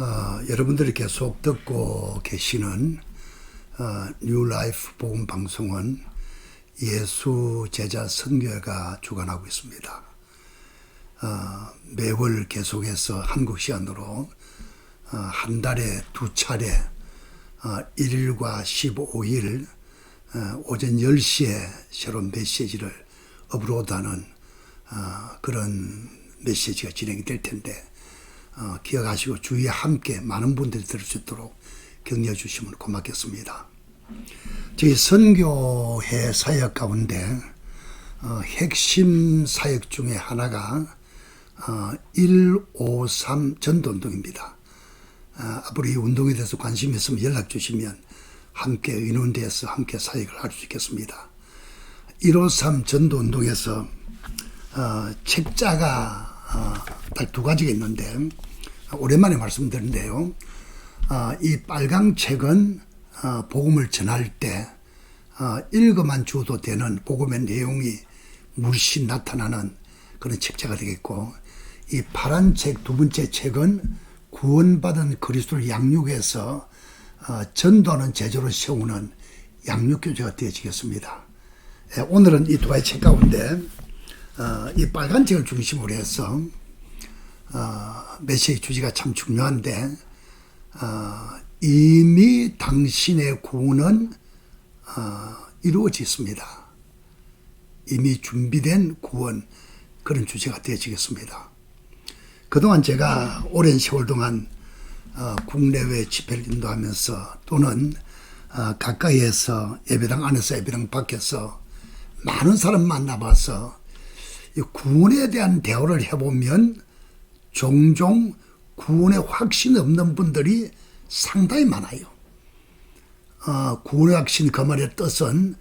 어, 여러분들이 계속 듣고 계시는 어, 뉴 라이프 복음 방송은 예수 제자 선교회가 주관하고 있습니다. 어, 매월 계속해서 한국 시간으로 어, 한 달에 두 차례 어, 1일과 15일 어, 오전 10시에 새로운 메시지를 업로드하는 어, 그런 메시지가 진행이 될 텐데 어, 기억하시고 주위에 함께 많은 분들이 들을 수 있도록 격려해 주시면 고맙겠습니다. 저희 선교회 사역 가운데 어, 핵심 사역 중에 하나가 어, 153 전도운동입니다. 어, 앞으로 이 운동에 대해서 관심 있으면 연락 주시면 함께 의논돼서 함께 사역을 할 수 있겠습니다. 153 전도운동에서 어, 책자가 어, 딱두 가지가 있는데 오랜만에 말씀드린데요. 어, 이 빨강 책은 어, 복음을 전할 때 어, 읽어만 줘도 되는 복음의 내용이 물씬 나타나는 그런 책자가 되겠고 이 파란 책 두 번째 책은 구원받은 그리스도를 양육해서 어, 전도하는 제조를 세우는 양육교재가 되어지겠습니다. 예, 오늘은 이 두 가지 책 가운데 어, 이 빨간 책을 중심으로 해서 어, 메시지 주제가 참 중요한데 어, 이미 당신의 구원은 어, 이루어졌습니다. 이미 준비된 구원 그런 주제가 되어지겠습니다. 그동안 제가 오랜 세월 동안 어, 국내외 집회를 인도하면서 또는 어, 가까이에서 예배당 안에서 예배당 밖에서 많은 사람 만나봐서 이 구원에 대한 대화를 해보면 종종 구원의 확신이 없는 분들이 상당히 많아요. 어, 구원의 확신 그 말의 뜻은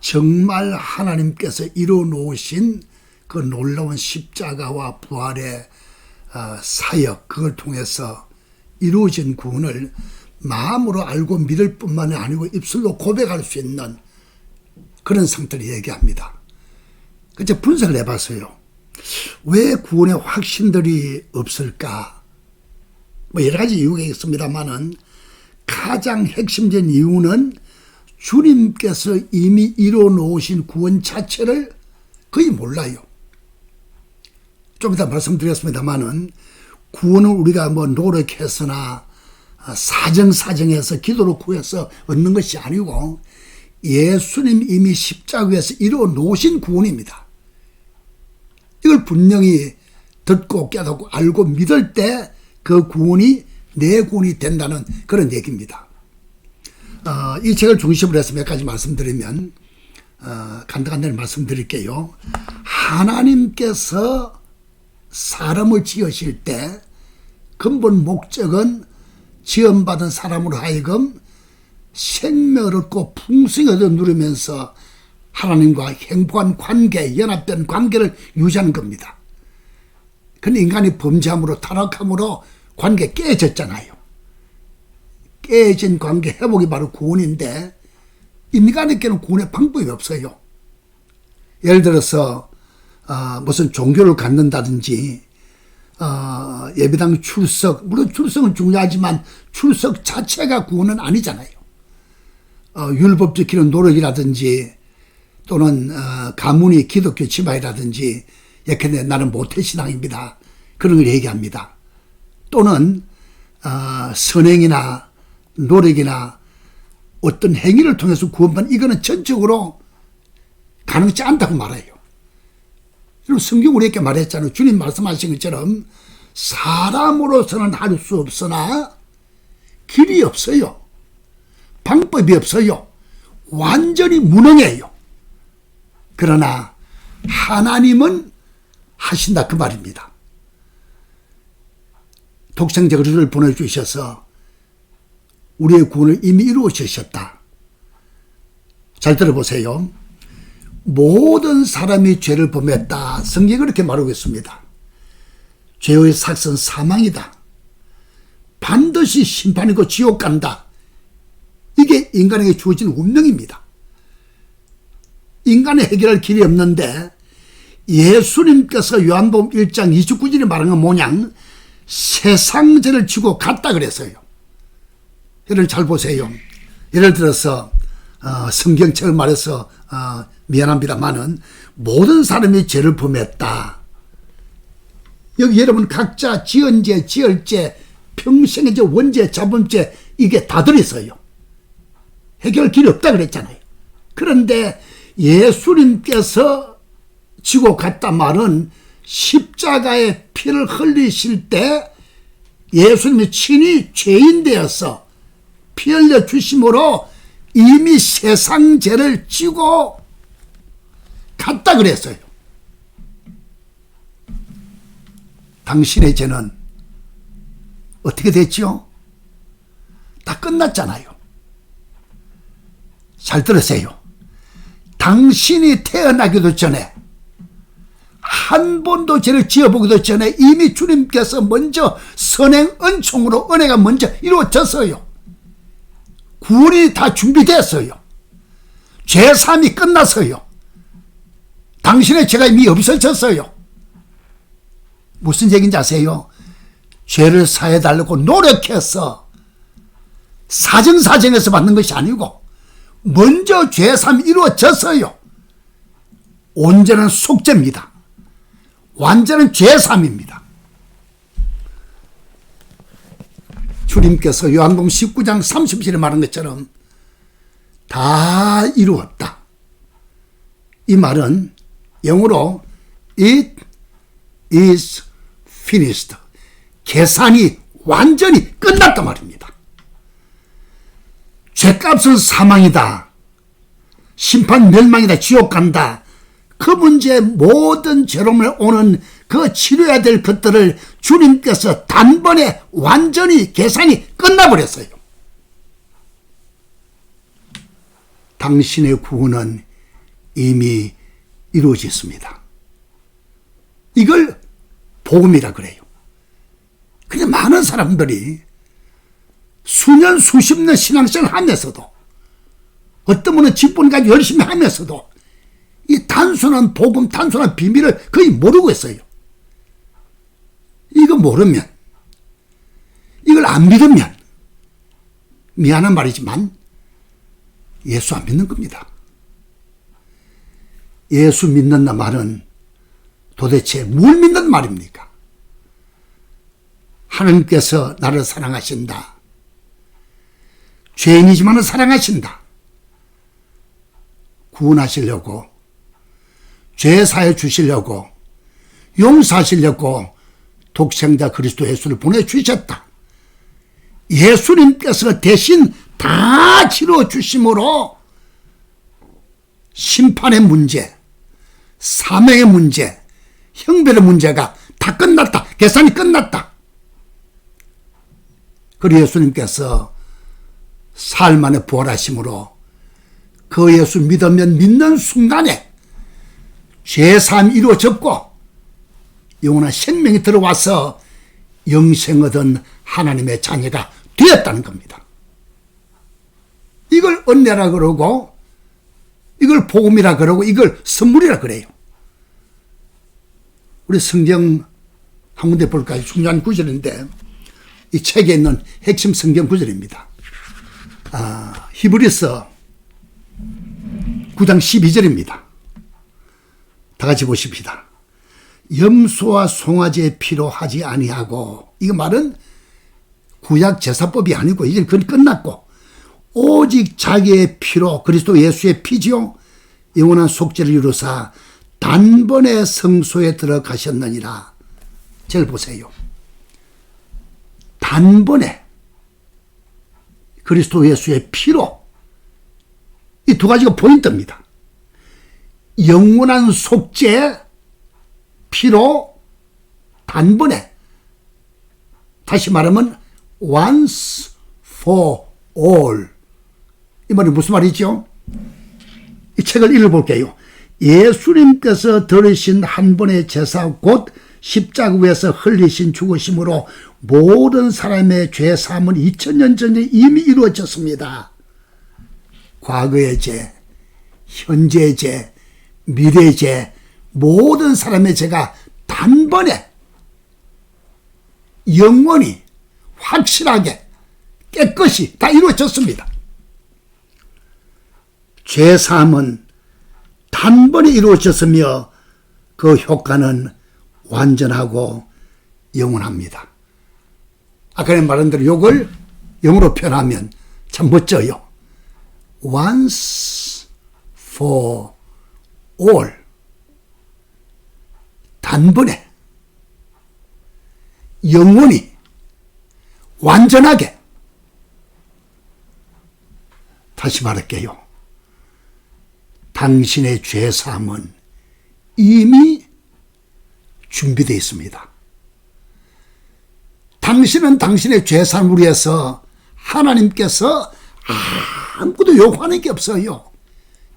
정말 하나님께서 이루어 놓으신 그 놀라운 십자가와 부활의 어, 사역 그걸 통해서 이루어진 구원을 마음으로 알고 믿을 뿐만이 아니고 입술로 고백할 수 있는 그런 상태를 얘기합니다. 그래서 분석을 해봤어요. 왜 구원의 확신들이 없을까? 뭐 여러 가지 이유가 있습니다만은 가장 핵심적인 이유는 주님께서 이미 이루어 놓으신 구원 자체를 거의 몰라요. 좀 이따 말씀드렸습니다만은 구원을 우리가 뭐 노력해서나 사정사정해서 기도로 구해서 얻는 것이 아니고 예수님 이미 십자가에서 이루어 놓으신 구원입니다. 이걸 분명히 듣고 깨닫고 알고 믿을 때 그 구원이 내 구원이 된다는 그런 얘기입니다. 어, 이 책을 중심으로 해서 몇 가지 말씀드리면 어, 간단간단히 말씀드릴게요. 하나님께서 사람을 지으실 때 근본 목적은 지원받은 사람으로 하여금 생명을 얻고 얻어 누리면서 하나님과 행복한 관계, 연합된 관계를 유지하는 겁니다. 근데 인간이 범죄함으로 타락함으로 관계 깨졌잖아요. 깨진 관계 회복이 바로 구원인데 인간에게는 구원의 방법이 없어요. 예를 들어서 어, 무슨 종교를 갖는다든지 어, 예배당 출석 물론 출석은 중요하지만 출석 자체가 구원은 아니잖아요. 어, 율법 지키는 노력이라든지 또는 어, 가문이 기독교 집안이라든지 예컨대 나는 모태신앙입니다. 그런 걸 얘기합니다. 또는 어, 선행이나 노력이나 어떤 행위를 통해서 구원받는 이거는 전적으로 가능치 않다고 말해요. 그리고 성경 우리에게 말했잖아요. 주님 말씀하신 것처럼 사람으로서는 할 수 없으나 길이 없어요. 방법이 없어요. 완전히 무능해요. 그러나 하나님은 하신다 그 말입니다. 독생자 그리스도를 보내주셔서 우리의 구원을 이미 이루어 주셨다. 잘 들어보세요. 모든 사람이 죄를 범했다. 성경이 그렇게 말하고 있습니다. 죄의 삭선 사망이다. 반드시 심판이고 지옥 간다. 이게 인간에게 주어진 운명입니다. 인간의 해결할 길이 없는데 예수님께서 요한복음 1장 29절에 말한 건 뭐냐? 세상 죄를 지고 갔다 그랬어요. 여러분 잘 보세요. 예를 들어서 어, 성경책을 말해서 어, 미안합니다만은 모든 사람이 죄를 범했다. 여기 여러분 각자 지언죄, 지을 죄, 평생의 죄, 원죄, 자범죄 이게 다 들어있어요. 해결 길이 없다 그랬잖아요. 그런데 예수님께서 지고 갔다 말은 십자가의 피를 흘리실 때 예수님이 친히 죄인 되어서 피 흘려 주심으로 이미 세상 죄를 지고 갔다 그랬어요. 당신의 죄는 어떻게 됐죠? 다 끝났잖아요. 잘 들으세요. 당신이 태어나기도 전에 한 번도 죄를 지어보기도 전에 이미 주님께서 먼저 선행 은총으로 은혜가 먼저 이루어졌어요. 구원이 다 준비됐어요. 죄삼이 끝났어요. 당신의 죄가 이미 없어졌어요. 무슨 얘기인지 아세요? 죄를 사해달라고 노력해서 사정사정에서 받는 것이 아니고 먼저 죄삼이 이루어졌어요. 온전한 속죄입니다. 완전한 죄삼입니다. 주님께서 요한복음 19장 30절에 말한 것처럼 다 이루었다. 이 말은 영어로 it is finished. 계산이 완전히 끝났단 말입니다. 죄값은 사망이다. 심판 멸망이다. 지옥 간다. 그 문제 모든 죄로움을 오는 그 치료해야 될 것들을 주님께서 단번에 완전히 계산이 끝나버렸어요. 당신의 구원은 이미 이루어졌습니다. 이걸 복음이라 그래요. 근데 많은 사람들이 수년 수십 년 신앙생활 하면서도 어떤 분은 직분까지 열심히 하면서도 이 단순한 복음, 단순한 비밀을 거의 모르고 있어요. 이거 모르면, 이걸 안 믿으면, 미안한 말이지만, 예수 안 믿는 겁니다. 예수 믿는다 말은 도대체 뭘 믿는 말입니까? 하나님께서 나를 사랑하신다. 죄인이지만 사랑하신다. 구원하시려고, 죄 사해 주시려고, 용서하시려고 독생자 그리스도 예수를 보내주셨다. 예수님께서 대신 다 치러 주심으로 심판의 문제, 사명의 문제, 형별의 문제가 다 끝났다. 계산이 끝났다. 그리고 예수님께서 삶 안에 부활하심으로 그 예수 믿으면 믿는 순간에 죄사함 이루어졌고 영원한 생명이 들어와서 영생 얻은 하나님의 자녀가 되었다는 겁니다. 이걸 은혜라 그러고 이걸 복음이라 그러고 이걸 선물이라 그래요. 우리 성경 한 군데 볼까요? 중요한 구절인데 이 책에 있는 핵심 성경 구절입니다. 아, 히브리서 9장 12절입니다. 다 같이 보십시다. 염소와 송아지의 피로 하지 아니하고 이거 말은 구약 제사법이 아니고 이제 그건 끝났고 오직 자기의 피로 그리스도 예수의 피지요 영원한 속죄를 이루사 단번에 성소에 들어가셨느니라. 절 보세요. 단번에 그리스도 예수의 피로 이 두 가지가 포인트입니다. 영원한 속죄 피로 단번에 다시 말하면 once for all 이 말이 무슨 말이죠? 이 책을 읽어볼게요. 예수님께서 들으신 한 번의 제사 곧 십자가 위에서 흘리신 죽으심으로 모든 사람의 죄 사함은 2000년 전에 이미 이루어졌습니다. 과거의 죄, 현재의 죄, 미래의 죄, 모든 사람의 죄가 단번에 영원히 확실하게 깨끗이 다 이루어졌습니다. 죄 사함은 단번에 이루어졌으며 그 효과는 완전하고 영원합니다. 아까 말한 대로 요걸 영어로 표현하면 참 멋져요. once for all. 단번에 영원히 완전하게 다시 말할게요. 당신의 죄사함은 이미 준비되어 있습니다. 당신은 당신의 죄사함을 위해서 하나님께서 아무것도 요구하는 게 없어요.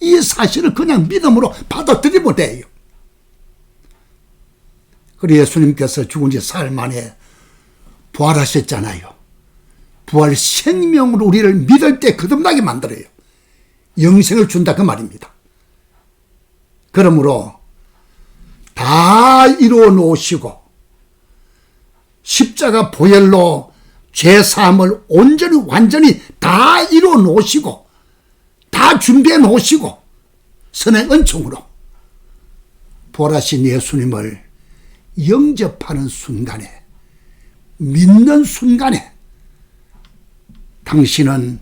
이 사실을 그냥 믿음으로 받아들이면 돼요. 그리고 예수님께서 죽은 지 사흘 만에 부활하셨잖아요. 부활 생명으로 우리를 믿을 때 거듭나게 만들어요. 영생을 준다 그 말입니다. 그러므로 다 이루어 놓으시고 십자가 보혈로 죄 사함을 온전히 완전히 다 이루어 놓으시고 다 준비해 놓으시고 선의 은총으로 부활하신 예수님을 영접하는 순간에 믿는 순간에 당신은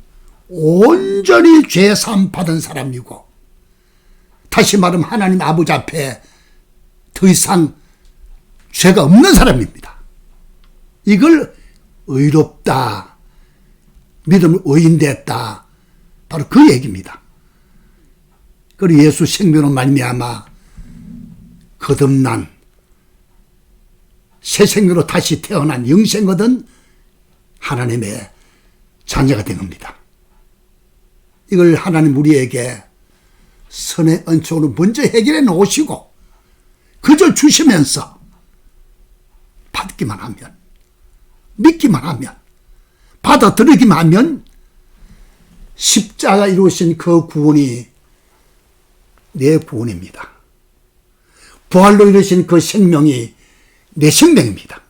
온전히 죄사함 받은 사람이고 다시 말하면 하나님 아버지 앞에 더 이상 죄가 없는 사람입니다. 이걸 의롭다. 믿음을 의인됐다. 바로 그 얘기입니다. 그리고 예수 생명으로 말미암아 거듭난 새 생명으로 다시 태어난 영생 얻은 하나님의 자녀가 된 겁니다. 이걸 하나님 우리에게 선의 은총으로 먼저 해결해 놓으시고 그저 주시면서 받기만 하면 믿기만 하면 받아들이기만 하면 십자가 이루신 그 구원이 내 구원입니다. 부활로 이루신 그 생명이 내 생명입니다.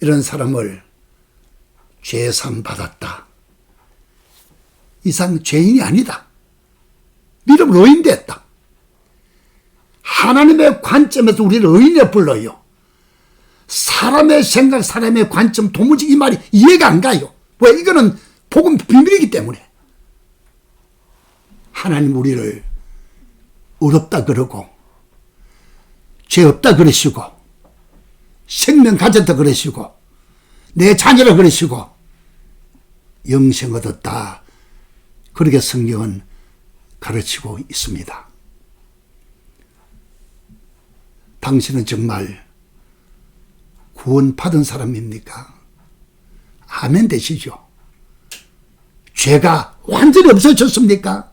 이런 사람을 죄삼 받았다. 이상 죄인이 아니다. 믿음으로 의인됐다. 하나님의 관점에서 우리를 의인에 불러요. 사람의 생각, 사람의 관점, 도무지 이 말이 이해가 안 가요. 왜? 이거는 복음 비밀이기 때문에. 하나님 우리를 어렵다 그러고, 죄 없다 그러시고, 생명 가졌다 그러시고, 내 자녀라 그러시고, 영생 얻었다. 그렇게 성경은 가르치고 있습니다. 당신은 정말 구원받은 사람입니까? 아멘 되시죠? 죄가 완전히 없어졌습니까?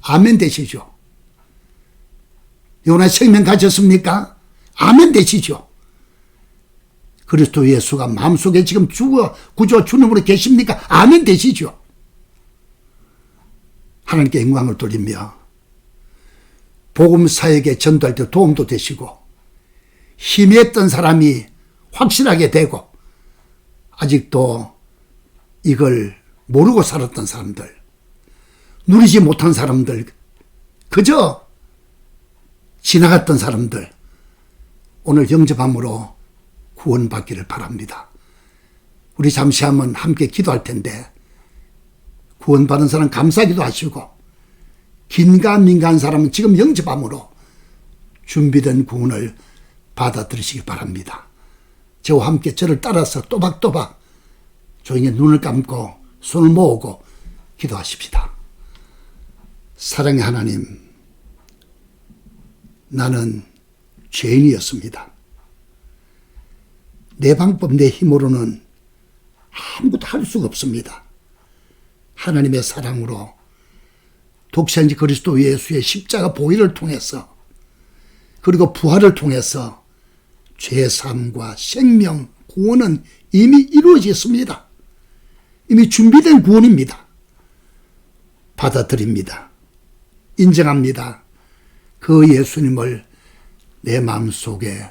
아멘 되시죠? 요나 생명 가졌습니까? 아멘 되시죠? 그리스도 예수가 마음속에 지금 주어 구조 주님으로 계십니까? 아멘 되시죠? 하나님께 영광을 돌리며 복음 사역에 전도할 때 도움도 되시고 희미했던 사람이 확실하게 되고 아직도 이걸 모르고 살았던 사람들 누리지 못한 사람들 그저 지나갔던 사람들 오늘 영접함으로 구원받기를 바랍니다. 우리 잠시 한번 함께 기도할 텐데 구원받은 사람 감사기도 하시고 긴가민가한 사람은 지금 영접함으로 준비된 구원을 받아들이시기 바랍니다. 저와 함께 저를 따라서 또박또박 조용히 눈을 감고 손을 모으고 기도하십시다. 사랑의 하나님, 나는 죄인이었습니다. 내 방법, 내 힘으로는 아무것도 할 수가 없습니다. 하나님의 사랑으로 독생지 그리스도 예수의 십자가 보혈을 통해서 그리고 부활을 통해서 죄삼과 생명, 구원은 이미 이루어졌습니다. 이미 준비된 구원입니다. 받아들입니다. 인정합니다. 그 예수님을 내 마음속에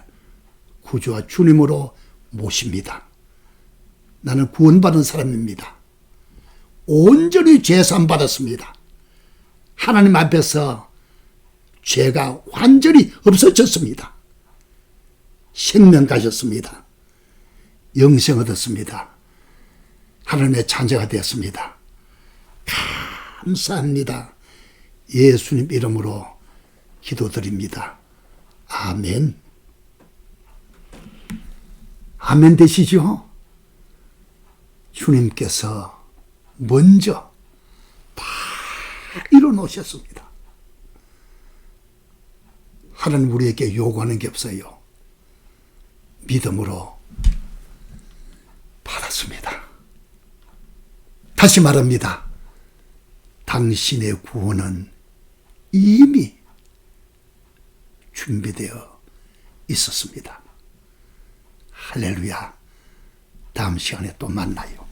구주와 주님으로 모십니다. 나는 구원받은 사람입니다. 온전히 죄산 받았습니다. 하나님 앞에서 죄가 완전히 없어졌습니다. 생명 가졌습니다. 영생 얻었습니다. 하나님의 찬자가 되었습니다. 감사합니다. 예수님 이름으로 기도드립니다. 아멘. 아멘 되시죠? 주님께서 먼저 다 이뤄놓으셨습니다. 하나님 우리에게 요구하는 게 없어요. 믿음으로 받았습니다. 다시 말합니다. 당신의 구원은 이미 준비되어 있었습니다. 할렐루야. 다음 시간에 또 만나요.